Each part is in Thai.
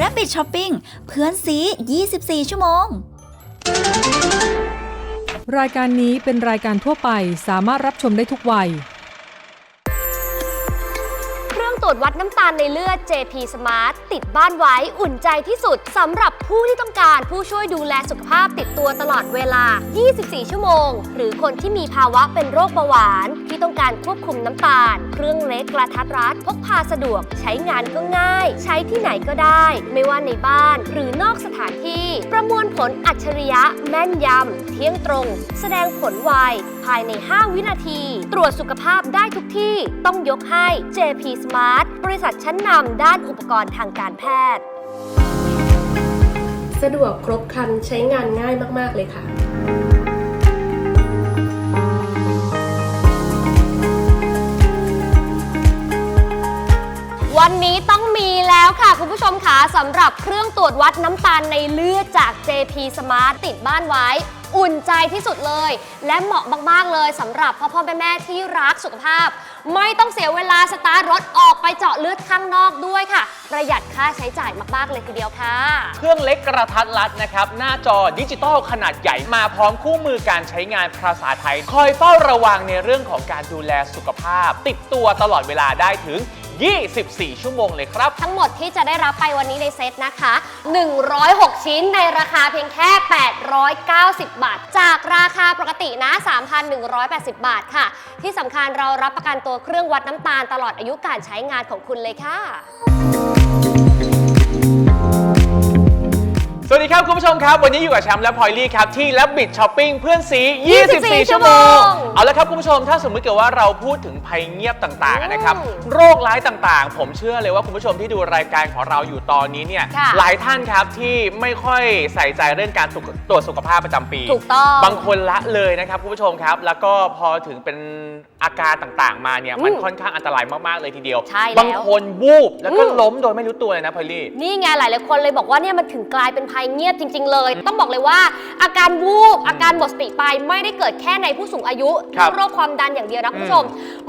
Rabbit Shopping เพื่อนซี 24 ชั่วโมง รายการนี้เป็นรายการทั่วไปสามารถรับชมได้ทุกวัย จวัดน้ำตาลในเลือด JP Smart ติดบ้านไว้อุ่นใจที่สุดสำหรับผู้ที่ต้องการผู้ช่วยดูแลสุขภาพติดตัวตลอดเวลา 24 ชั่วโมง หรือคนที่มีภาวะเป็นโรคเบาหวาน ที่ต้องการควบคุมน้ำตาล เครื่องเล็กกระทัดรัดพกพาสะดวก ใช้งานก็ง่าย ใช้ที่ไหนก็ได้ ไม่ว่าในบ้านหรือนอกสถานที่ ประมวลผลอัจฉริยะแม่นยำ เที่ยงตรง แสดงผลไวภายใน 5 วินาที ตรวจสุขภาพได้ทุกที่ต้องยกให้ JP Smart บริษัทชั้นนำด้านอุปกรณ์ทางการแพทย์ สะดวกครบครันใช้งานง่ายมาก ๆ เลยค่ะ วันนี้ต้องมีแล้วค่ะคุณผู้ชมคะสำหรับเครื่องตรวจวัดน้ำตาลในเลือดจาก JP Smart ติดบ้านไว้ อุ่นใจที่สุดเลย และเหมาะมาก ๆ เลยสำหรับพ่อพ่อแม่แม่ๆที่รักสุขภาพ ไม่ต้องเสียเวลาสตาร์ทรถออกไปเจาะเลือดข้างนอกด้วยค่ะ ประหยัดค่าใช้จ่ายมากๆเลยทีเดียวค่ะ เครื่องเล็กกระทัดรัดนะครับ หน้าจอดิจิตอลขนาดใหญ่มาพร้อมคู่มือการใช้งานภาษาไทย คอยเฝ้าระวังในเรื่องของการดูแลสุขภาพ ติดตัวตลอดเวลาได้ถึง 24 ชั่วโมงเลยครับ ทั้งหมดที่จะได้รับไปวันนี้ในเซตนะคะ 106 ชิ้นในราคาเพียงแค่ 890 บาท จากราคาปกตินะ 3,180 บาทค่ะ ที่สำคัญเรารับประกันตัวเครื่องวัดน้ำตาลตลอดอายุการใช้งานของคุณเลยค่ะ สวัสดีครับคุณผู้ชมครับ วันนี้อยู่กับแชมป์และพลอยลี่ครับ ที่ l ับบิ t ช้อปปิ้งเพื่อนซี24 ชั่วโมง เอาละครับคุณผู้ชมถ้าสมมติเกิดว่าเราพูดถึงภัยเงียบต่างๆนะครับอืมโรคร้ายต่างๆ ผมเชื่อเลยว่าคุณผู้ชมที่ดูรายการของเราอยู่ตอนนี้เนี่ยค่ะหลายท่านครับที่ไม่ค่อยใส่ใจเรื่องการตรวจสุขภาพประจำปีถูกต้อง บางคนละเลยนะครับคุณผู้ชมครับ แล้วก็พอถึงเป็นอาการต่างๆ มาเนี่ยมันอืมค่อนข้างอันตรายมากๆเลยทีเดียว ใช่แล้วบางคนวูบแล้วก็อืม ล้มโดยไม่รู้ตัวเลยนะพลอยลี่ นี่ไงหลายๆคนเลยบอกว่าเนี่ยมันถึงกลายเป็นภัยเงียบจริง ๆ เลย ต้องบอกเลยว่า อาการวูบอาการหมดสติไปไม่ได้เกิดแค่ในผู้สูงอายุครับโรคความดันอย่างเดียวนะคุณผู้ชม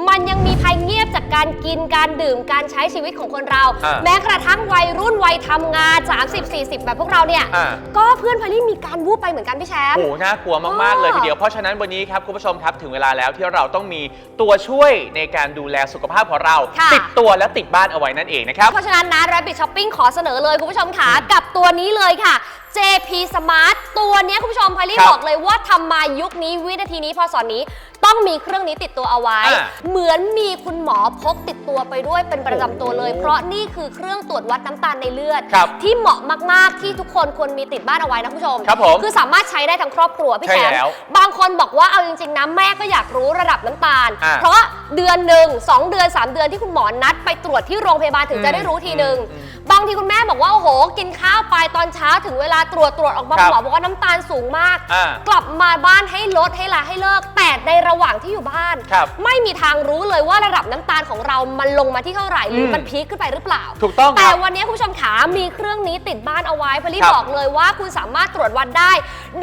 มันยังมีภัยเงียบจากการกินการดื่มการใช้ชีวิตของคนเรา อ่าแม้กระทั่งวัยรุ่นวัยทำงาน 30-40 แบบพวกเราเนี่ยอ่า ก็เพื่อนพอลี่มีการวูบไปเหมือนกันพี่แชมป์ โอ้โหน่ากลัวมาก ๆ เลยอ๋อทีเดียว เพราะฉะนั้นวันนี้ครับ คุณผู้ชมครับ ถึงเวลาแล้วที่เราต้องมีตัวช่วยในการดูแลสุขภาพของเรา ค่ะ ติดตัวและติดบ้านเอาไว้นั่นเองนะครับ เพราะฉะนั้นนะ Rabbit Shopping ขอเสนอเลยคุณผู้ชมค่ะกับตัวนี้เลยค่ะ JP Smart ตัวเนี้ยคุณผู้ชมพอลลี่ครับบอกเลยว่าทำมายุคนี้วินาทีนี้พอสอนนี้ต้องมีเครื่องนี้ติดตัวเอาไว้ อ่าเหมือนมีคุณหมอพกติดตัวไปด้วยเป็นประจำตัวเลยโอ้โหเพราะนี่คือเครื่องตรวจวัดน้ำตาลในเลือด ครับที่เหมาะมากๆที่ทุกคนควรมีติดบ้านเอาไว้นะคุณผู้ชม ครับผมคือสามารถใช้ได้ทั้งครอบครัวพี่ใช่แชมป์แล้วบางคนบอกว่าเอาจริงๆนะแม่ก็อยากรู้ระดับน้ำตาล อ่า เพราะเดือนหนึ่งสองเดือนสามเดือนที่คุณหมอนัดไปตรวจที่โรงพยาบาลถึงจะได้รู้ทีหนึ่ง อืม บางทีคุณแม่บอกว่าโอ้โห กินข้าวไปตอนเช้าถึงเวลาตรวจตรวจออกมาครับหมอบอกว่าน้ำตาลสูงมาก อ่ากลับมาบ้านให้ลดให้ลาให้เลิก แต่ในระหว่างที่อยู่บ้าน ครับไม่มีทางรู้เลยว่าระดับน้ำตาลของเรามันลงมาที่เท่าไหร่หรืออมมันพีคขึ้นไปหรือเปล่า ถูกต้องคแต่รับวันนี้คุณผู้ชมขามีเครื่องนี้ติดบ้านเอาไว้พอลี่ครับบอกเลยว่าคุณสามารถตรวจวัดได้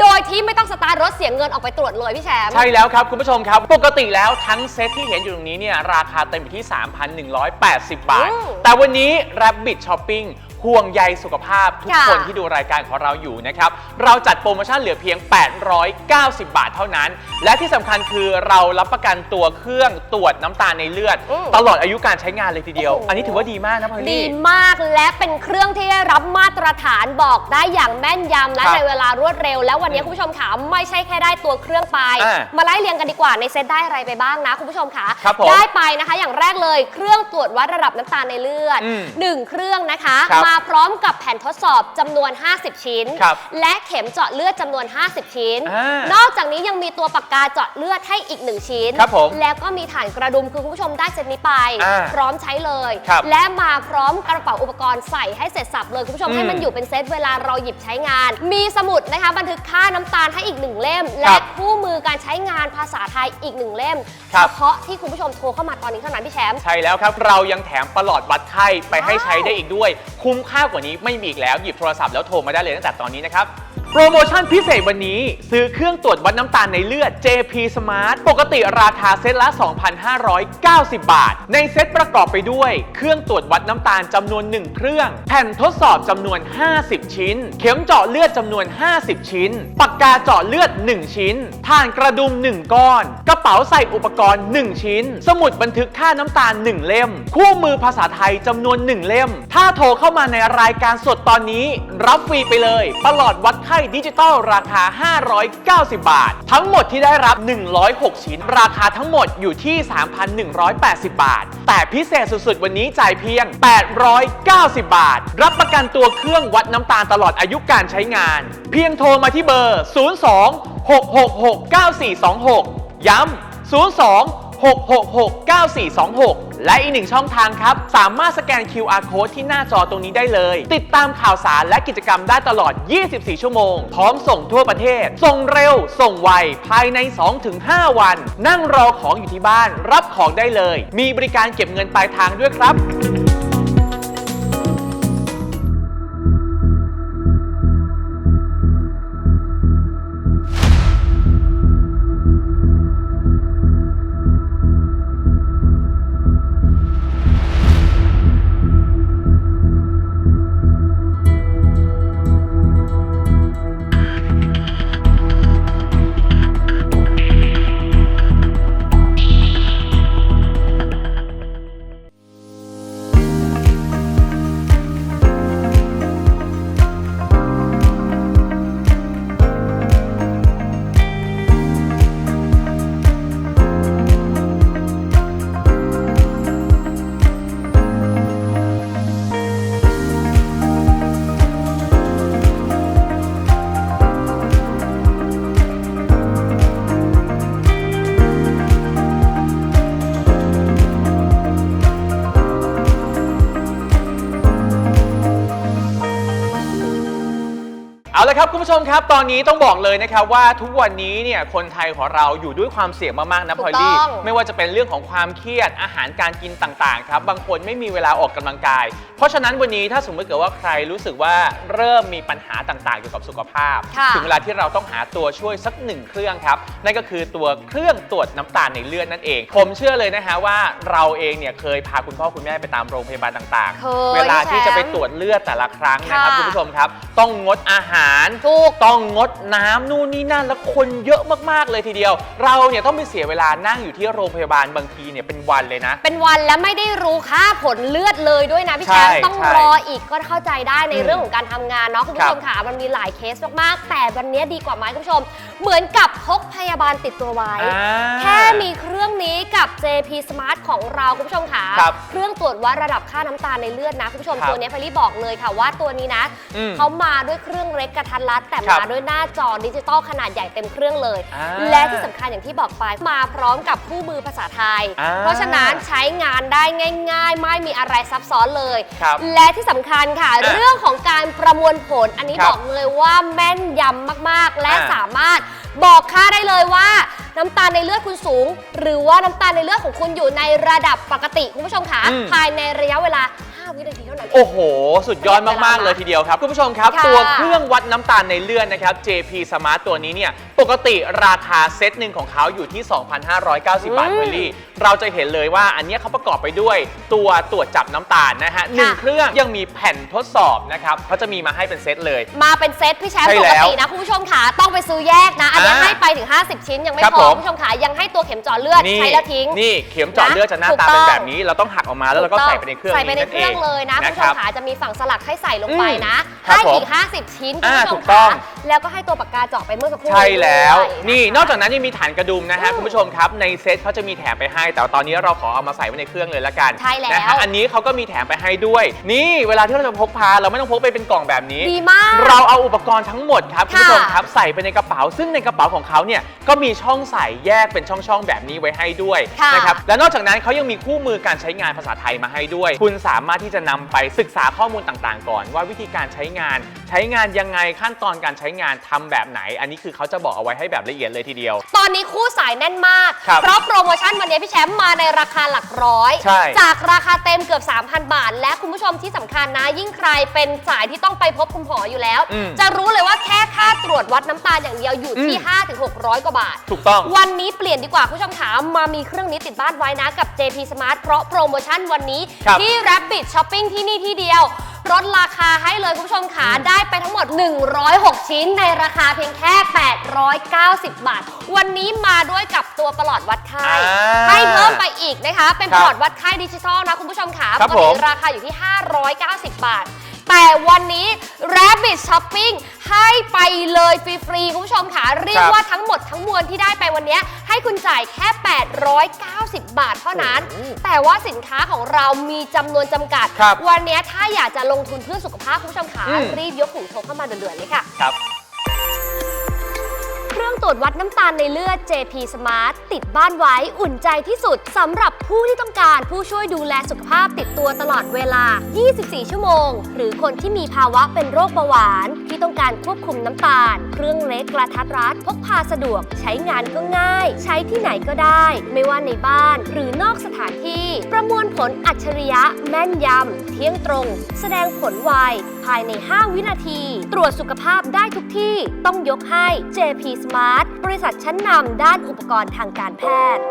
โดยที่ไม่ต้องสตาร์ทรถเสียเงินออกไปตรวจเลยพี่แชมป์ ใช่แล้วครับ คุณผู้ชมครับ ปกติแล้วทั้งเซตที่เห็นอยู่ตรงนี้เนี่ยราคาเต็มอยู่ที่ 3,180 บาท อืมแต่วันนี้ Rabbit ปิ้ง ห่วงใยสุขภาพทุกค่ะคนที่ดูรายการของเราอยู่นะครับ เราจัดโปรโมชั่นเหลือเพียง 890 บาทเท่านั้น และที่สำคัญคือเรารับประกันตัวเครื่องตรวจน้ำตาลในเลือด อืมตลอดอายุการใช้งานเลยทีเดียว โอ้โห อันนี้ถือว่าดีมากนะพอลดีลี่ มากและเป็นเครื่องที่ได้รับมาตรฐานบอกได้อย่างแม่นยำและครับในเวลารวดเร็ว แล้ววันนี้คุณผู้ชมขาไม่ใช่แค่ได้ตัวเครื่องไป อ่ามาไล่เรียงกันดีกว่าในเซตได้อะไรไปบ้างนะคุณผู้ชมขาครับผมได้ไปนะคะ อย่างแรกเลยเครื่องตรวจวัดระดับน้ำตาลในเลือดอืมหนึ่งเครื่องนะคะ ครับมาพร้อมกับแผ่นทดสอบจำนวน 50 ชิ้น ครับและเข็มเจาะเลือดจำนวน 50 ชิ้น อ่านอกจากนี้ยังมีตัวปากกาเจาะเลือดให้อีกหนึ่งชิ้น ครับผมแล้วก็มีฐานกระดุมคือคุณผู้ชมได้เซตนี้ไป อ่าพร้อมใช้เลย ครับและมาพร้อมกระเป๋าอุปกรณ์ใส่ให้เสร็จสับเลยคุณผู้ชมอืมให้มันอยู่เป็นเซตเวลาเราหยิบใช้งาน มีสมุดนะคะบันทึกค่าน้ำตาลให้อีกหนึ่งเล่ม ครัและบคู่มือการใช้งานภาษาไทยอีกหนึ่งเล่มครัเฉบพาะที่คุณผู้ชมโทรเข้ามาตอนนี้เท่านั้นพี่แชมป์ ใช่แล้วครับ เรายังแถมประหลอดวัดไข้ไปให้ว้าวใช้ได้อีกด้วย คุ้มค่ากว่านี้ไม่มีอีกแล้วหยิบโทรศัพท์แล้วโทรมาได้เลยตั้งแต่ตอนนี้นะครับโปรโมชั่นพิเศษวันนี้ ซื้อเครื่องตรวจวัดน้ำตาลในเลือด JP Smart ปกติราคาเซ็ตละ 2,590 บาท ในเซ็ตประกอบไปด้วย เครื่องตรวจวัดน้ำตาลจำนวน 1 เครื่อง แผ่นทดสอบจำนวน 50 ชิ้น เข็มเจาะเลือดจำนวน 50 ชิ้น ปากกาเจาะเลือด 1 ชิ้นถ่านกระดุม 1 ก้อน กระเป๋าใส่อุปกรณ์ 1 ชิ้น สมุดบันทึกค่าน้ำตาล 1 เล่ม คู่มือภาษาไทยจำนวน 1 เล่ม ถ้าโทรเข้ามาในรายการสดตอนนี้ รับฟรีไปเลยประหลอดวัดไข้ดิจิตอลราคา 590 บาท ทั้งหมดที่ได้รับ 106 ชิ้น ราคาทั้งหมดอยู่ที่ 3,180 บาท แต่พิเศษสุดๆ วันนี้จ่ายเพียง 890 บาท รับประกันตัวเครื่องวัดน้ำตาลตลอดอายุการใช้งาน เพียงโทรมาที่เบอร์ 02 666 9426 ย้ำ 02 666 9426 และอีกหนึ่งช่องทางครับ สามารถสแกน QR code ที่หน้าจอตรงนี้ได้เลย ติดตามข่าวสารและกิจกรรมได้ตลอด 24 ชั่วโมง พร้อมส่งทั่วประเทศ ส่งเร็ว ส่งไว ภายใน 2-5 วัน นั่งรอของอยู่ที่บ้าน รับของได้เลย มีบริการเก็บเงินปลายทางด้วยครับ ครับคุณผู้ชมครับ ตอนนี้ต้องบอกเลยนะครับว่าทุกวันนี้เนี่ยคนไทยของเราอยู่ด้วยความเสี่ยงมากๆนะพถูอกลลี่ต้องไม่ว่าจะเป็นเรื่องของความเครียดอาหารการกินต่างๆครับบางคนไม่มีเวลาออกกำลังกาย เพราะฉะนั้นวันนี้ถ้าสมมติเกิดว่าใครรู้สึกว่าเริ่มมีปัญหาต่างๆเกี่ยวกับสุขภาพ ค่ะ ถึงเวลาที่เราต้องหาตัวช่วยสักหนึ่งเครื่องครับนั่นก็คือตัวเครื่องตรวจน้ำตาลในเลือดนั่นเอง ผมเชื่อเลยนะฮะว่าเราเองเนี่ยเคยพาคุณพ่อคุณแม่ไปตามโรงพยาบาลต่างเคๆยเวลาที่จะไปพี่แชมป์ตรวจเลือดแต่ละครั้งนะครับค่ะ คุณผู้ชมครับ ต้องงดอาหารถูกต้องงดน้ำนู่นนี่นั่นแล้วคนเยอะมากๆเลยทีเดียว เราเนี่ยต้องไปเสียเวลานั่งอยู่ที่โรงพยาบาลบางทีเนี่ยเป็นวันเลยนะ เป็นวันและไม่ได้รู้ค่าผลเลือดเลยด้วยนะพี่แชมป์ใช่ต้องใช่รออีกก็เข้าใจได้ในอืมเรื่องของการทำงานเนาะคุณผู้ชมค่ะมันมีหลายเคสมากๆ แต่วันนี้ดีกว่าไหมคุณผู้ชม เหมือนกับพกพยาบาลติดตัวไว้ อ่าแค่มีเครื่องนี้กับ JP Smart ของเราคุณผู้ชมค่ะครับเครื่องตรวจวัดระดับค่าน้ำตาลในเลือดนะคุณผู้ชมครับตัวนี้พอลลี่บอกเลยค่ะว่าตัวนี้นะอืม เขามาด้วยเครื่องเล็กกระทัดรัดแต่ครับมาด้วยหน้าจอดิจิตอลขนาดใหญ่เต็มเครื่องเลย อ่าและที่สำคัญอย่างที่บอกไปมาพร้อมกับคู่มือภาษาไทย อ่าเพราะฉะนั้นใช้งานได้ง่าย ๆ ไม่มีอะไรซับซ้อนเลย ครับและที่สำคัญค่ะ อะเรื่องของการประมวลผล อันนี้ครับบอกเลยว่าแม่นยำมากๆ และอะสามารถบอกค่าได้เลยว่า น้ำตาลในเลือดคุณสูง หรือว่าน้ำตาลในเลือดของคุณอยู่ในระดับปกติคุณผู้ชมค่ะอืม ภายในระยะเวลา 5วินาทีเท่านั้น โอ้โห สุดยอดมาก ๆ เลยทีเดียวครับ คุณผู้ชมครับ ค่ะตัวเครื่องวัดน้ำตาลในเลือดนะครับ JP Smart ตัวนี้เนี่ย ปกติราคาเซตหนึ่งของเขาอยู่ที่ 2,590 บาทอืมเวลลี่ เราจะเห็นเลยว่าอันเนี้ยเขาประกอบไปด้วยตัวตรวจจับน้ำตาลนะฮะหนึ่งค่ะ เครื่องยังมีแผ่นทดสอบนะครับเขาจะมีมาให้เป็นเซตเลย มาเป็นเซตพี่แชมป์ใช่ปแล้กวตินะ คุณผู้ชมค่ะต้องไปซื้อแยกนะ อันนี้อ่าให้ไปถึง 50 ชิ้นยังไม่ครับพอผม คุณผู้ชมค่ะยังให้ตัวเข็มเจาะเลือดนี่ใช้แล้วทิ้ง นี่เข็มเจาะเลือดจะหน้าถูกตาต้เป็นองแบบนี้ เราต้องหักออกมาแล้วเราก็ใส่ไปในเครื่องใส่ไปนี้ในนั่นเคเอรื่องงเลยนะคุณนะผู้คชรับมขาจะมีฝั่งสลักให้ใส่ลงไปนะครับให้ผมอีก 50 ชิ้นคุณอ่าผู้ชถูมกต้ค่ะองแล้วก็ให้ตัวปากกาเจาะไปเมื่อสักครู่ใช่แล้วด้วยนี่ะคะนอกจากนั้นยังมีฐานกระดุมนะฮะอืมคุณผู้ชมครับในเซตเขาจะมีแถมไปให้ แต่ว่าตอนนี้เราขอเอามาใส่ไว้ในเครื่องเลยละกันใช่แล้วนะฮะอันนี้เขาก็มีแถมไปให้ด้วย นี่เวลาที่เราจะพกพาเราไม่ต้องพกไปเป็นกล่องแบบนี้ดีมากเราเอาอุปกรณ์ทั้งหมดครับคุณค่ะผู้ชมครับใส่ไปในกระเป๋า ซึ่งในกระเป๋าของเขาเนี่ยก็มีช่องใส่แยกเป็นช่องๆแบบนี้ไว้ให้ด้วยค่ะนะครับและนอกจากนั้นเขายังมีคู่มือการใช้งานภาษาไทยมาให้ด้วย คุณสามารถที่จะนำไปศึกษาข้อมูลต่างๆ ก่อน ว่าวิธีการใช้งาน ใช้งานยังไงขั้นตอนการใช้งานทำแบบไหน อันนี้คือเขาจะบอกเอาไว้ให้แบบละเอียดเลยทีเดียว ตอนนี้คู่สายแน่นมาก ครับเพราะโปรโมชั่นวันนี้พี่แชมป์มาในราคาหลักร้อย ใช่ จากราคาเต็มเกือบ 3,000 บาท และคุณผู้ชมที่สำคัญนะ ยิ่งใครเป็นสายที่ต้องไปพบคุณหมออยู่แล้ว อืมจะรู้เลยว่าแค่ค่าตรวจวัดน้ำตาลอย่างเดียวอยู่ที่ อืม 5-600 กว่าบาท ถูกต้อง วันนี้เปลี่ยนดีกว่าคุณผู้ชมขามามีเครื่องนี้ติดบ้านไว้นะกับ JP Smart เพราะโปรโมชั่นวันนี้ ครับที่ Rabbit Shopping ที่นี่ที่เดียวลดราคาให้เลยคุณผู้ชมขาได้ไปทั้งหมด 106 ชิ้นในราคาเพียงแค่ 890 บาท วันนี้มาด้วยกับตัวประหลอดวัดไข้อ่าให้เพิ่มไปอีกนะคะ เป็นครัปบระหลอดวัดไข้ดิจิทัลนะคุณผู้ชมขาครัปบกติผมราคาอยู่ที่ 590 บาท แต่วันนี้ Rabbit Shopping ให้ไปเลยฟรีๆคุณผู้ชมค่ะเรียกครับว่าทั้งหมดทั้งมวลที่ได้ไปวันนี้ ให้คุณจ่ายแค่ 890 บาทเท่านั้นโอ้โหแต่ว่าสินค้าของเรามีจำนวนจำกัด ครับวันนี้ถ้าอยากจะลงทุนเพื่อสุขภาพคุณผู้ชมขาอืม รีบยกหูโทรเข้ามาเดือดๆเลยค่ะ ครับเครื่อง ตรวจวัดน้ำตาลในเลือด JP Smart ติดบ้านไว้อุ่นใจที่สุดสำหรับผู้ที่ต้องการผู้ช่วยดูแลสุขภาพติดตัวตลอดเวลา 24 ชั่วโมง หรือคนที่มีภาวะเป็นโรคเบาหวาน ที่ต้องการควบคุมน้ำตาล เครื่องเล็กกระทัดรัดพกพาสะดวก ใช้งานก็ง่าย ใช้ที่ไหนก็ได้ ไม่ว่าในบ้าน หรือนอกสถานที่ ประมวลผลอัจฉริยะแม่นยำเที่ยงตรง แสดงผลไวายใน 5 วินาที ตรวจสุขภาพได้ทุกที่ต้องยกให้ JP Smart บริษัทชั้นนำด้านอุปกรณ์ทางการแพทย์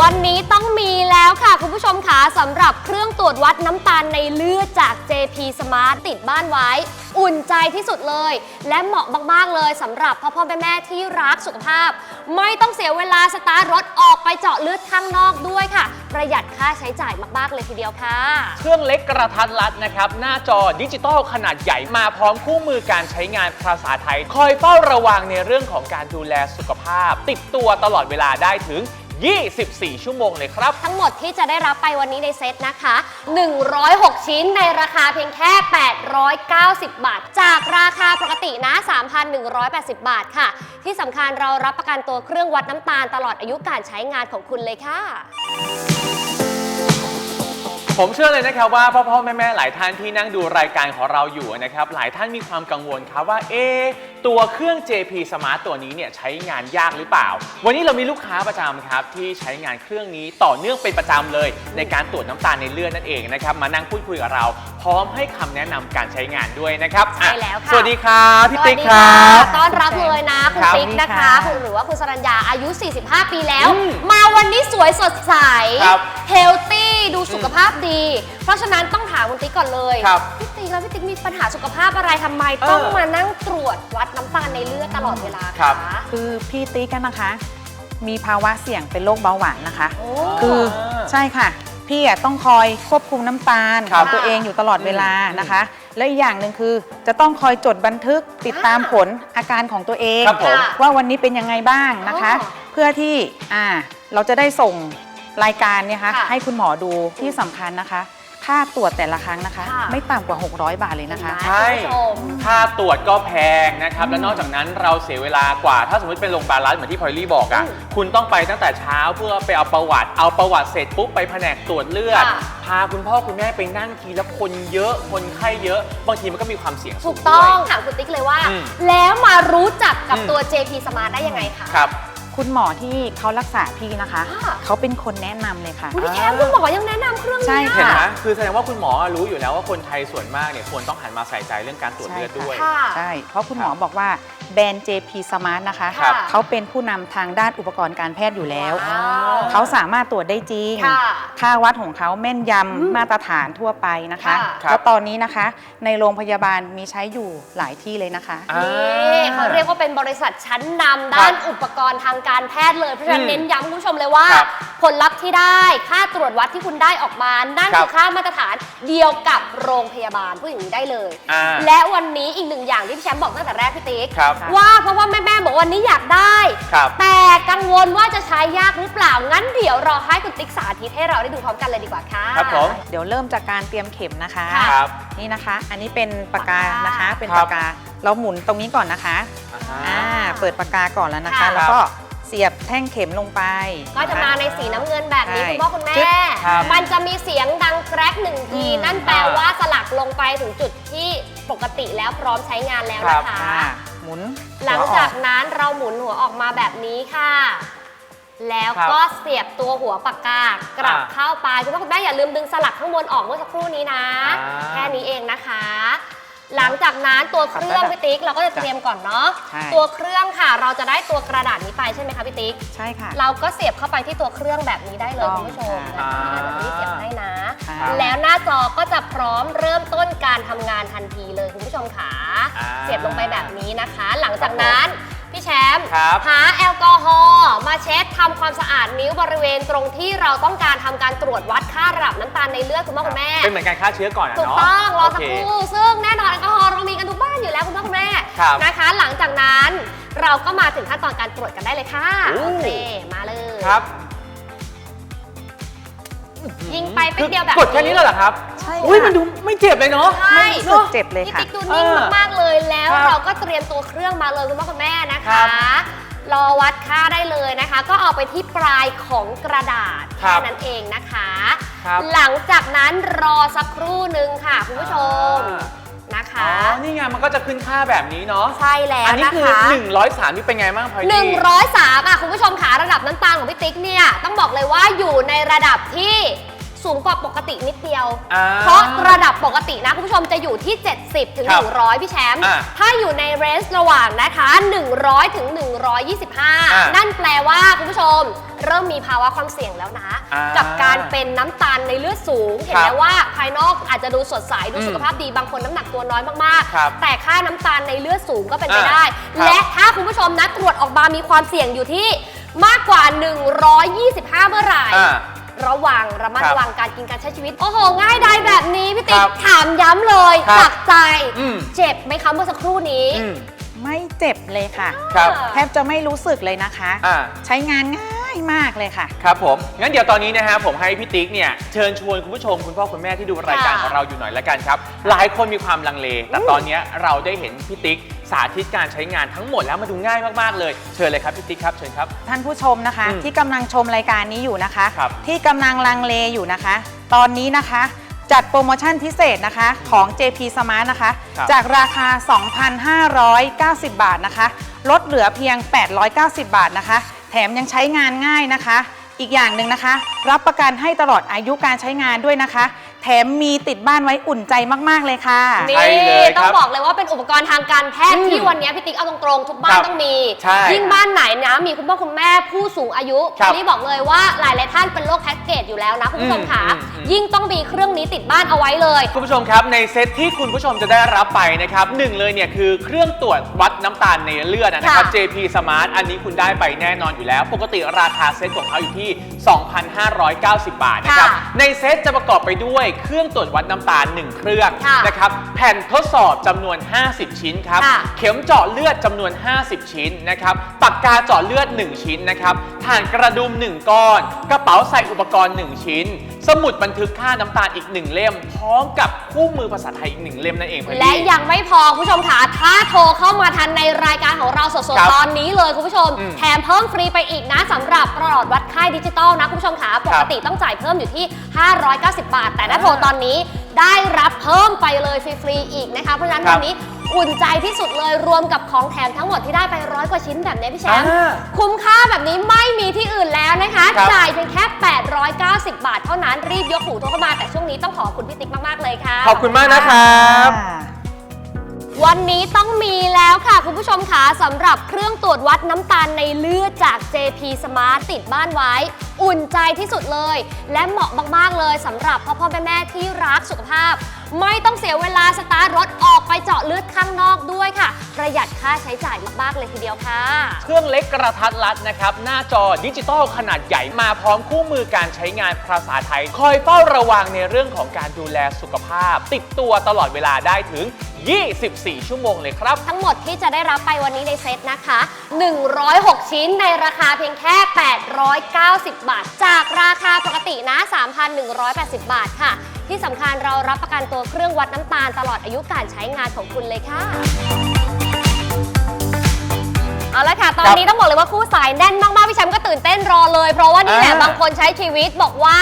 วันนี้ต้องมีแล้วค่ะ คุณผู้ชมคะสำหรับเครื่องตรวจวัดน้ำตาลในเลือดจาก JP Smart ติดบ้านไว้ อุ่นใจที่สุดเลย และเหมาะมากๆเลยสำหรับพ่อพ่อแม่แม่ที่รักสุขภาพ ไม่ต้องเสียเวลาสตาร์ทรถออกไปเจาะเลือดข้างนอกด้วยค่ะ ประหยัดค่าใช้จ่ายมากๆเลยทีเดียวค่ะ เครื่องเล็กกระทัดรัดนะครับ หน้าจอดิจิตอลขนาดใหญ่มาพร้อมคู่มือการใช้งานภาษาไทย คอยเฝ้าระวังในเรื่องของการดูแลสุขภาพ ติดตัวตลอดเวลาได้ถึง 24 ชั่วโมงเลยครับ ทั้งหมดที่จะได้รับไปวันนี้ในเซตนะคะ 106 ชิ้นในราคาเพียงแค่ 890 บาท จากราคาปกตินะ 3,180 บาทค่ะ ที่สำคัญเรารับประกันตัวเครื่องวัดน้ำตาลตลอดอายุการใช้งานของคุณเลยค่ะ ผมเชื่อเลยนะครับว่าพ่อพ่อแม่แม่หลายท่านที่นั่งดูรายการของเราอยู่นะครับหลายท่านมีความกังวลครับว่าเอะตัวเครื่อง JP Smart ตัวนี้เนี่ยใช้งานยากหรือเปล่า วันนี้เรามีลูกค้าประจำครับ ที่ใช้งานเครื่องนี้ต่อเนื่องเป็นประจำเลย ในการตรวจน้ำตาลในเลือดนั่นเองนะครับ มานั่งพูดคุยกับเรา พร้อมให้คำแนะนำการใช้งานด้วยนะครับใช่แล้วค่ะ สวัสดีครับพี่ติ๊กสวัสดีครัะบต้อนรับเลยนะ คุณครับติ๊กนะคะสวัสดีค่ะคุณหรือว่าคุณสรัญญาอายุ 45 ปีแล้ว อืมมาวันนี้สวยสดใส ครับเฮลตี้ ดูสุขภาพดี เพราะฉะนั้นต้องถามคุณติ๊กก่อนเลยครับ พี่ติ๊กแล้วพี่ติ๊กมีปัญหาสุขภาพอะไรทำไม ต้องเออมานั่งตรวจวัดน้ำตาลในเลือดตลอดเวลาครัคะบ คือพี่ติ๊กกันนะคะ มีภาวะเสี่ยงเป็นโรคเบาหวานนะคะ โอ้ คือใช่ค่ะ พี่อะต้องคอยควบคุมน้ำตาลครัขบองตัวเองอยู่ตลอดเวลาอืมนะคะ และอีกอย่างหนึ่งคือ จะต้องคอยจดบันทึกติดตามผลอาการของตัวเอง ครับผมว่าวันนี้เป็นยังไงบ้างนะคะ อ๋อเพื่อที่อ่าเราจะได้ส่งรายการเนี่ยค่ะค่ะ ให้คุณหมอดูที่สำคัญนะคะ ค่าตรวจแต่ละครั้งนะคะ ค่ะ ไม่ต่ำกว่า 600 บาทเลยนะคะ ใช่ คุณผู้ชม ค่าตรวจก็แพงนะครับ และนอกจากนั้นเราเสียเวลากว่า ถ้าสมมติเป็นโรงพยาบาลรัฐเหมือนที่พลอยลี่บอกอะ่ะ อืมคุณต้องไปตั้งแต่เช้าเพื่อไปเอาประวัติ เอาประวัติเสร็จปุ๊บไปแผนกตรวจเลือด ค่ะ พาคุณพ่อคุณแม่ไปนั่งทีแล้วคนเยอะ คนไข้เยอะ บางทีมันก็มีความเสี่ยงสูถูงกต้องด้วย ถามคุณติ๊กเลยว่า อืม แล้วมารู้จักกับอืมตัว JP Smart ได้ยังไงคะ ครับ คุณหมอที่เขารักษาพี่นะคะ ค่ะ เขาเป็นคนแนะนำเลยค่ะคุณพี่แชมป์คุณหมอยังแนะนำเครื่องนี้ใช่อะ เห็นไหมคือแสดงว่าคุณหมอรู้อยู่แล้วว่าคนไทยส่วนมากเนี่ยควรต้องหันมาใส่ใจเรื่องการตรวจเลือดด้วย ค่ะ ใช่ เพราะคุณหมอบอกว่า แบรนด์ JP Smart นะคะครับเขาเป็นผู้นำทางด้านอุปกรณ์การแพทย์อยู่แล้ว ว้าวเขาสามารถตรวจได้จริง ค่ะค่าวัดของเขาแม่นยอืมำมาตรฐานทั่วไปนะคะค่ะ ครับ แล้วตอนนี้นะคะ ในโรงพยาบาลมีใช้อยู่หลายที่เลยนะคะ อ่า นี่เขาเรียกว่าเป็นบริษัทชั้นนำด้านอุปกรณ์ทางการแพทย์เลย เพราะฉะนั้นอืมเน้นย้ำคุณผู้ชมเลยว่า ครับผลลัพธ์ที่ได้ค่าตรวจวัดที่คุณได้ออกมา นั่นครับคือค่ามาตรฐานเดียวกับโรงพยาบาลพูดอย่างนี้ได้เลย อ่า และวันนี้อีกหนึ่งอย่างที่พี่แชมป์บอกตั้งแต่แรกพี่ติ๊ก ครับว่าเพราะว่าแม่ๆบอกวันนี้อยากได้ ครับแต่กังวลว่าจะใช้ยากหรือเปล่า งั้นเดี๋ยวเราให้คุณติ๊กสาธิตให้เราได้ดูพร้อมกันเลยดีกว่าค่ะ ครับผม เดี๋ยวเริ่มจากการเตรียมเข็มนะคะค่ะครับ นี่นะคะ อันนี้เป็นปากกานะคะ เป็นครับปากกา เราหมุนตรงนี้ก่อนนะคะอ่าเปิดปากกาก่อนแล้วนะคะค่ะแล้วก็เสียบแท่งเข็มลงไป ก็จะมาในสีน้ำเงินแบบนี้ใช่คุณพ่อคุณแม่จึ๊บครับมันจะมีเสียงดังแกรกหนึ่งทีอืมนั่นแปลว่าสลักลงไปถึงจุดที่ปกติแล้วพร้อมใช้งานแล้วครันะบคะค่ะห มุน หลังจากนั้นเราหมุนหัวออกมาแบบนี้ค่ะ แล้วก็เสียบตัวหัวปากกากลับอ่าเข้าไปคุณพ่อคุณแม่อย่าลืมดึงสลักข้างบนออกเมื่อสักครู่นี้นะอ่าแค่นี้เองนะคะ หลังจากนั้นตัวเครื่องพี่ติ๊กเราก็จะเตรียมก่อนเนาะใช่ตัวเครื่องค่ะเราจะได้ตัวกระดาษนี้ไปใช่ไหมคะพี่ติ๊กใช่ค่ะ เราก็เสียบเข้าไปที่ตัวเครื่องแบบนี้ได้เลยต้องคุณผู้ชมนะค่ะคะเดี๋ยวนี้เสียบให้นะ ค่ะแล้วหน้าจอก็จะพร้อมเริ่มต้นการทำงานทันทีเลยคุณผู้ชมค่ะอ่าเสียบลงไปแบบนี้นะคะ หลังจากนั้นพี่แชมป์ครับหาแอลกอฮอล์มาเช็ดทำความสะอาดนิ้วบริเวณตรงที่เราต้องการทำการตรวจวัดค่าระดับน้ำตาลในเลือดคุณพ่อคุณแม่ เป็นเหมือนการฆ่าเชื้อก่อนนะถูกเนาะต้องรอสักโเค ครู่ซึ่งแน่นอนแอลกอฮอล์เรามีกันทุกบ้านอยู่แล้วคุณพ่อคุณแม่ครับนะคะ หลังจากนั้นเราก็มาถึงขั้นตอนการตรวจกันได้เลยค่ะโอ้ โอเคมาเลย ครับ ยิงไปแป๊บเดียวแบบกดแค่นี้เลยเหรอครับ ใช่อุ้ยค่ะมันดูไม่เจ็บเลยเนาะใช่ไม่รู้สึกเจ็บเลยพี่ค่ะติ๊กดูนิ่งเออมากๆเลยแล้วครับเราก็เตรียมตัวเครื่องมาเลยคุณพ่อคุณแม่นะครัคะบรอวัดค่าได้เลยนะคะ ก็เอาไปที่ปลายของกระดาษครัแค่บนั้นเองนะคะครับหลังจากนั้นรอสักครู่หนึ่งค่ะคุณผู้ชมอ่า นะคะ อ๋อ นี่ไงมันก็จะขึ้นค่าแบบนี้เนาะใช่แล้วอันนี้นะคือ คะ 103 นี่เป็นไงบ้างพลอยหนึ่งร้อยสามอะคุณผู้ชมขาระดับน้ำตาลของพี่ติ๊กเนี่ย ต้องบอกเลยว่าอยู่ในระดับที่ สูงกว่าปกตินิดเดียว อ่าเพราะระดับปกตินะ คุณผู้ชมจะอยู่ที่ 70ถึงครับ100 พี่แชมป์อ่าถ้าอยู่ในเรนจ์ระหว่างนะคะ 100ถึงอ่า125 นั่นแปลว่าคุณผู้ชม เริ่มมีภาวะความเสี่ยงแล้วนะ อ่ากักับการเป็นน้ำตาลในเลือดสูง เห็นครับแล้วว่าภายนอกอาจจะดูสดใสดูอืมสุขภาพดีบางคนน้ำหนักตัวน้อยมากครับๆ แต่ค่าน้ำตาลในเลือดสูงก็เป็นไปอ่าได้ ครับ และ ถ้าคุณผู้ชมนะตรวจออกมามีความเสี่ยงอยู่ที่มากกว่า 125 เมื่อไหร่ อ่า ระวังระมัดครับระวังการกินการใช้ชีวิต โอ้โห ง่ายได้แบบนี้พี่ติ๊ครักบถามย้ำเลยครับจากใจ อืม เจ็บไหมคะเมื่อสักครู่นี้อืมไม่เจ็บเลยค่ะ ครับ แทบจะไม่รู้สึกเลยนะคะ อ่า ใช้งานง่า ยมากเลยค่ะ ครับผม งั้นเดี๋ยวตอนนี้นะฮะผมให้พี่ติ๊กเนี่ยเชิญชวนคุณผู้ชมคุณพ่อคุณแม่ที่ดูรายการค่ะของเราอยู่หน่อยละกันครับ หลายคนมีความลังเล แต่ตอนเนี้ยเราได้เห็นพี่ติ๊กสาธิตการใช้งานทั้งหมดแล้วมาดูง่ายมากๆเลย เชิญเลยครับพี่ติ๊กครับเชิญครับ ท่านผู้ชมนะคะ อืมที่กำลังชมรายการนี้อยู่นะคะ ครับ ที่กำลังลังเลอยู่นะคะ ตอนนี้นะคะ จัดโปรโมชั่นพิเศษนะคะของ JP Smart นะคะ ครับจากราคา 2,590 บาทนะคะ ลดเหลือเพียง 890 บาทนะคะ แถมยังใช้งานง่ายนะคะ อีกอย่างหนึ่งนะคะ รับประกันให้ตลอดอายุการใช้งานด้วยนะคะ แถมมีติดบ้านไว้อุ่นใจมากๆเลยค่ะ นี่ใช่เลยครับต้องบอกเลยว่าเป็นอุปกรณ์ทางการแพทย์อืมที่วันนี้พี่ติ๊กเอาตรงๆทุกบ้าคนรับต้องมี ใช่ยิ่งบ้านไหนนะมีคุณพ่อคุณแม่ผู้สูงอายุครับนี่บอกเลยว่าหลายๆท่านเป็นโรคแพ็กเกจอยู่แล้วนะคุณผู้ชมค่ะอืมอืมอืม ยิ่งต้องมีเครื่องนี้ติดบ้านเอาไว้เลย คุณผู้ชมครับในเซตที่คุณผู้ชมจะได้รับไปนะครับหนึ่งเลยเนี่ยคือเครื่องตรวจวัดน้ำตาลในเลือดนะครับ ค่ะ JP Smart อันนี้คุณได้ไปแน่นอนอยู่แล้ว ปกติราคาเซตของเขาอยู่ที่ 2,590 บาทนะครับ ค่ะในเซตจะประกอบไปด้วยเครื่องตรวจวัดน้ำตาล 1 เครื่องค่ะนะครับแผ่นทดสอบจำนวน 50 ชิ้นครับ ค่ะ เข็มเจาะเลือดจำนวน 50 ชิ้นนะครับ ปากกาเจาะเลือด 1 ชิ้นนะครับถ่านกระดุม 1 ก้อน กระเป๋าใส่อุปกรณ์ 1 ชิ้น สมุดบันทึกค่าน้ำตาลอีก 1 เล่ม พร้อมกับคู่มือภาษาไทยอีก 1 เล่มนั่นเองพอดี และยังไม่พอคุณผู้ชมค่ะถ้าโทรเข้ามาทันในรายการของเราสดครับๆตอนนี้เลยคุณผู้ชม อืมแถมเพิ่มฟรีไปอีกนะสำหรับประหลอดวัดไข้ดิจิตอลนะคุณผู้ชมค่ะปกติต้องจ่ายเพิ่มอยู่ที่ 590 บาท แต่ถ้าโทรตอนนี้ได้รับเพิ่มไปเลยฟรีๆอีกนะคะ เพราะฉะนั้นครับวันนี้อุ่นใจที่สุดเลยรวมกับของแถมทั้งหมดที่ได้ไปร้อยกว่าชิ้นแบบนี้พี่แชมป์อ่าคุ้มค่าแบบนี้ไม่มีที่อื่นแล้วนะคะครับจ่ายเพียงแค่ 890 บาท เท่านั้นรีบยกหูโทรเข้ามาแต่ช่วงนี้ต้องขอบคุณพี่ติ๊กมาก ๆ เลยค่ะ ขอบคุณมากนะครับ วันนี้ต้องมีแล้วค่ะ คุณผู้ชมคะสำหรับเครื่องตรวจวัดน้ำตาลในเลือดจาก JP Smart ติดบ้านไว้ อุ่นใจที่สุดเลย และเหมาะมากๆเลยสำหรับพ่อพ่อแม่แม่ที่รักสุขภาพ ไม่ต้องเสียเวลาสตาร์ทรถออกไปเจาะเลือดข้างนอกด้วยค่ะ ประหยัดค่าใช้จ่ายมากๆเลยทีเดียวค่ะ เครื่องเล็กกระทัดรัดนะครับ หน้าจอดิจิตอลขนาดใหญ่มาพร้อมคู่มือการใช้งานภาษาไทย คอยเฝ้าระวังในเรื่องของการดูแลสุขภาพ ติดตัวตลอดเวลาได้ถึง 24 ชั่วโมงเลยครับ ทั้งหมดที่จะได้รับไปวันนี้ในเซตนะคะ 106 ชิ้นในราคาเพียงแค่ 890 บาท จากราคาปกตินะ 3,180 บาทค่ะ ที่สำคัญเรารับประกันตัวเครื่องวัดน้ำตาลตลอดอายุการใช้งานของคุณเลยค่ะ เอาละค่ะ ตอนนี้ต้องบอกเลยว่าคู่สายแน่นมากๆ พี่แชมป์ก็ตื่นเต้นรอเลย เพราะว่านี่แหละอ่า บางคนใช้ชีวิตบอกว่า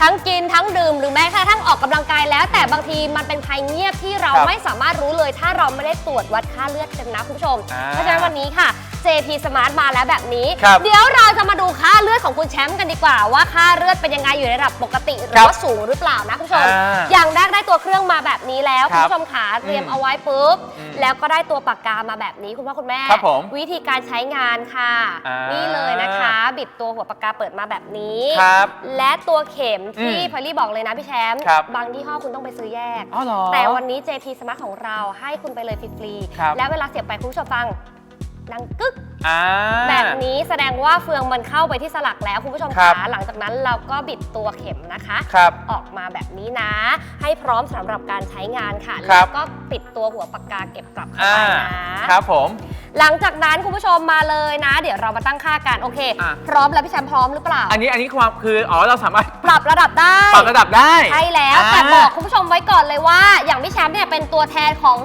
ทั้งกินทั้งดื่มหรือแม้กระทั่งออกกำลังกายแล้ว แต่บางทีมันเป็นภัยเงียบที่เราครับไม่สามารถรู้เลย ถ้าเราไม่ได้ตรวจวัดค่าเลือดกันนะคุณผู้ชม อ่า เพราะฉะนั้นวันนี้ค่ะ JP Smart มาแล้วแบบนี้ ครับเดี๋ยวเราจะมาดูค่าเลือดของคุณแชมป์กันดีกว่า ว่าค่าเลือดเป็นยังไงอยู่ในระดับปกติหรือครับว่าสูงหรือเปล่านะคุณผู้ชม อ่าอย่างแรกได้ตัวเครื่องมาแบบนี้แล้วครัคุณบผู้ชมขาเตรียมอืมเอาไว้ปุ๊บ อืมแล้วก็ได้ตัวปากกามาแบบนี้คุณพ่อคุณแม่ ครับผมวิธีการใช้งานค่ะ อ่านี่นี่เลยนะคะ บิดตัวหัวปากกาเปิดมาแบบนี้ ครับและตัวเข็มที่อืมพอลลี่บอกเลยนะพี่แชมป์ครับ บางยี่ห้อคุณต้องไปซื้อแยก อ๋อเหรอ แต่วันนี้ JP Smart ของเราให้คุณไปเลยฟรีครับๆและเวลาเสียบไปคุณผู้ชมฟัง ดังกึก อ่า แบบนี้แสดงว่าเฟืองมันเข้าไปที่สลักแล้วคุณผู้ชมครับขาหลังจากนั้นเราก็บิดตัวเข็มนะคะ ครับ ออกมาแบบนี้นะ ให้พร้อมสำหรับการใช้งานค่ะ ครัแล้บวก็ปิดตัวหัวปากกาเก็บกลับเข้าอ่า ไปนะครับ ผม หลังจากนั้นคุณผู้ชมมาเลยนะ เดี๋ยวเรามาตั้งค่ากันโอเค อะ พร้อมแล้วพี่แชมป์พร้อมหรือเปล่า อันนี้อันนี้ความคืออ๋อเราสามารถปรับระดับได้ ปรับระดับได้ใช่แล้วา แต่บอกคุณผู้ชมไว้ก่อนเลยว่า อย่างพี่แชมป์เนี่ยเป็นตัวแทนของ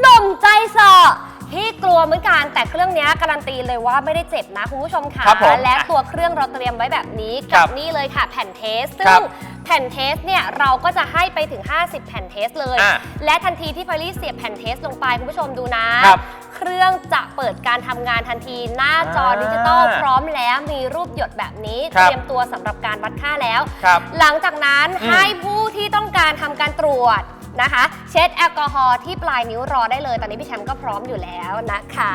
หนุ่มใจเสาะ ที่กลัวเหมือนกันแต่เครื่องเนี้ยการันตีเลยว่าไม่ได้เจ็บนะคุณผู้ชมค่ะครับผมและตัวเครื่องเราเตรียมไว้แบบนี้ครักับนี่เลยค่ะแผ่นเทสซึ่ครังบแผ่นเทสเนี่ยเราก็จะให้ไปถึง 50 แผ่นเทสเลย อะและทันทีที่พอลลี่เสียบแผ่นเทสลงไปคุณผู้ชมดูนะ ครับเครื่องจะเปิดการทำงานทันทีหน้าจอดิจิตอลอ่าพร้อมแล้วมีรูปหยดแบบนี้ครัเตบรียมตัวสำหรับการวัดค่าแล้ว ครับ หลังจากนั้นอืมให้ผู้ที่ต้องการทำการตรวจ นะคะ เช็ดแอลกอฮอล์ที่ปลายนิ้วรอได้เลย ตอนนี้พี่แชมป์ก็พร้อมอยู่แล้วนะคะ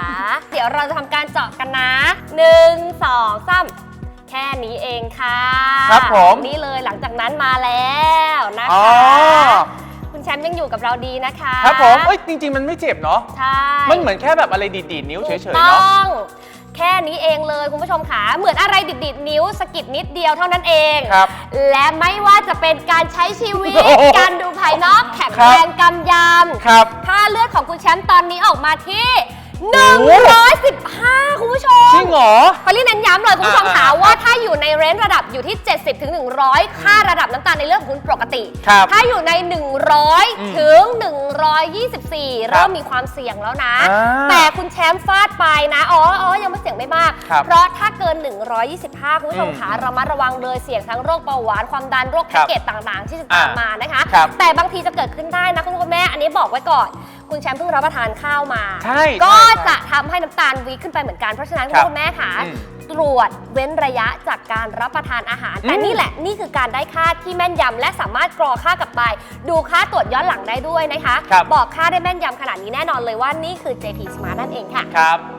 เดี๋ยวเราจะทำการเจาะกันนะ 1 2 3 แค่นี้เองค่ะครับผม นี่เลยหลังจากนั้นมาแล้วนะอ๋อ คะคุณแชมป์ยังอยู่กับเราดีนะคะครับผม เอ้ย จริง ๆ มันไม่เจ็บเนาะ ใช่ มันเหมือนแค่แบบอะไรดีดๆนิ้วเฉยถูกๆเนาะต้อง แค่นี้เองเลยคุณผู้ชมค่ะเหมือนอะไรดิดๆนิ้วสะกิดนิดเดียวเท่านั้นเอง ครับ และไม่ว่าจะเป็นการใช้ชีวิต โอ้โหการดูภายนอกแข็งครับ แรงกำยครับำค่าเลือดของคุณแชมป์ตอนนี้ออกมาที่ โอ้โห 115 คุณผู้ชมจริงเหรอ พอลี่เน้นย้ำเลยคุณผู้ชมอ่าค่ะอ่าว่าถ้าอยู่ในเรนจ์ระดับอยู่ที่ 70 ถึง 100 ค่าระดับน้ำตาลในเลือดของคุณปกติ ครับถ้าอยู่ใน อืม100 ถึง 124 เริ่มมีความเสี่ยงแล้วนะ อ่าแต่คุณแชมป์ฟาดไปนะ อ๋ออ๋อยังไม่เสี่ยงไม่มาก ครับเพราะถ้าเกิน 125 คุณผู้ชมอืมค่ะระมัดระวังเลยเสี่ยงทั้งโรคเบาหวานความดันโรคครัแพ็กบเกจต่างๆ ที่จะตามอ่ามมานะคะ ครับแต่บางทีจะเกิดขึ้นได้นะคุณพ่อคุณแม่ อันนี้บอกไว้ก่อน คุณแชมป์เพิ่งรับประทานข้าวมา ใช่ก็ใช่ จะทำให้น้ำตาลวีขึ้นไปเหมือนกัน เพราะฉะนั้นคุครัณบพ่อแม่ค่ะอืมตรวจเว้นระยะจากการรับประทานอาหาร แต่อืม นี่แหละนี่คือการได้ค่าที่แม่นยำและสามารถกรอค่ากลับไป ดูค่าตรวจย้อนหลังได้ด้วยนะคะ ครับ บอกค่าได้แม่นยำขนาดนี้แน่นอนเลยว่านี่คือ JP Smart นั่นเองค่ะ ครับเครื่อง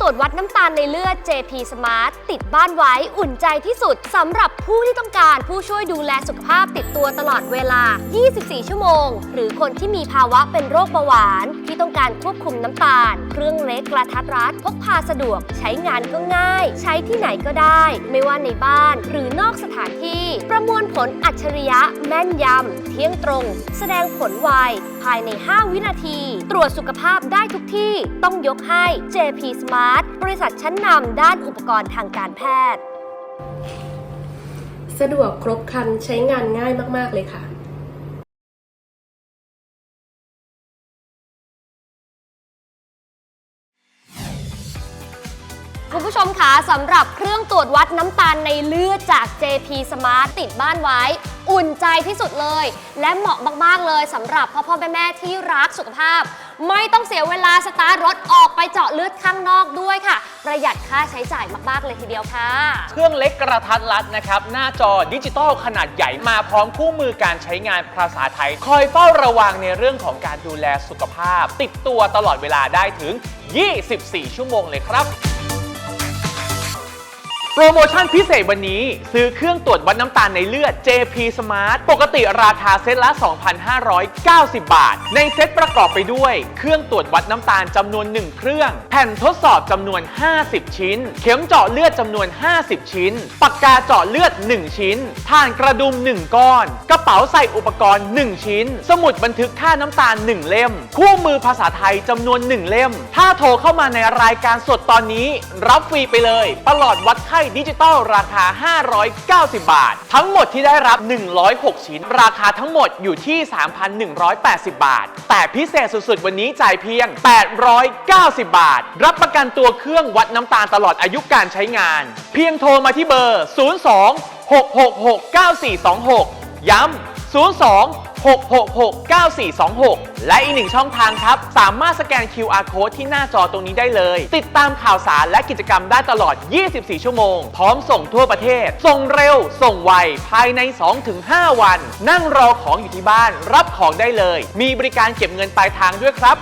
ตรวจวัดน้ำตาลในเลือด JP Smart ติดบ้านไว้อุ่นใจที่สุดสำหรับผู้ที่ต้องการผู้ช่วยดูแลสุขภาพติดตัวตลอดเวลา 24 ชั่วโมง หรือคนที่มีภาวะเป็นโรคเบาหวาน ที่ต้องการควบคุมน้ำตาล เครื่องเล็กกระทัดรัดพกพาสะดวก ใช้งานก็ง่าย ใช้ที่ไหนก็ได้ ไม่ว่าในบ้าน หรือนอกสถานที่ ประมวลผลอัจฉริยะ แม่นยำเที่ยงตรง แสดงผลไวภายใน 5 วินาที ตรวจสุขภาพได้ทุกที่ต้องยกให้ JP Smart บริษัทชั้นนำด้านอุปกรณ์ทางการแพทย์ สะดวกครบครันใช้งานง่ายมาก ๆ เลยค่ะคุณผู้ชมคะสำหรับเครื่องตรวจวัดน้ำตาลในเลือดจาก JP Smart ติดบ้านไว้ อุ่นใจที่สุดเลย และเหมาะมาก ๆ เลยสำหรับพ่อพ่อแม่แม่ๆที่รักสุขภาพ ไม่ต้องเสียเวลาสตาร์ทรถออกไปเจาะเลือดข้างนอกด้วยค่ะ ประหยัดค่าใช้จ่ายมากๆเลยทีเดียวค่ะ เครื่องเล็กกระทัดรัดนะครับ หน้าจอดิจิตอลขนาดใหญ่มาพร้อมคู่มือการใช้งานภาษาไทย คอยเฝ้าระวังในเรื่องของการดูแลสุขภาพ ติดตัวตลอดเวลาได้ถึง 24 ชั่วโมงเลยครับ โปรโมชั่นพิเศษวันนี้ ซื้อเครื่องตรวจวัดน้ำตาลในเลือด JP Smart ปกติราคาเซตละ 2,590 บาท ในเซตประกอบไปด้วย เครื่องตรวจวัดน้ำตาลจำนวน 1 เครื่อง แผ่นทดสอบจำนวน 50 ชิ้น เข็มเจาะเลือดจำนวน 50 ชิ้น ปากกาเจาะเลือด 1 ชิ้นถ่านกระดุม 1 ก้อน กระเป๋าใส่อุปกรณ์ 1 ชิ้น สมุดบันทึกค่าน้ำตาล 1 เล่ม คู่มือภาษาไทยจำนวน 1 เล่ม ถ้าโทรเข้ามาในรายการสดตอนนี้ รับฟรีไปเลย ตลอดวัดไข้ดิจิตอลราคา 590 บาท ทั้งหมดที่ได้รับ 106 ชิ้น ราคาทั้งหมดอยู่ที่ 3,180 บาท แต่พิเศษสุดๆ วันนี้จ่ายเพียง 890 บาท รับประกันตัวเครื่องวัดน้ำตาลตลอดอายุการใช้งาน เพียงโทรมาที่เบอร์ 02 666 9426 ย้ำ 02 666 9426 และอีกหนึ่งช่องทางครับ สามารถสแกน QR Code ที่หน้าจอตรงนี้ได้เลย ติดตามข่าวสารและกิจกรรมได้ตลอด 24 ชั่วโมง พร้อมส่งทั่วประเทศ ส่งเร็ว ส่งไว ภายใน 2-5 วัน นั่งรอของอยู่ที่บ้าน รับของได้เลย มีบริการเก็บเงินปลายทางด้วยครับ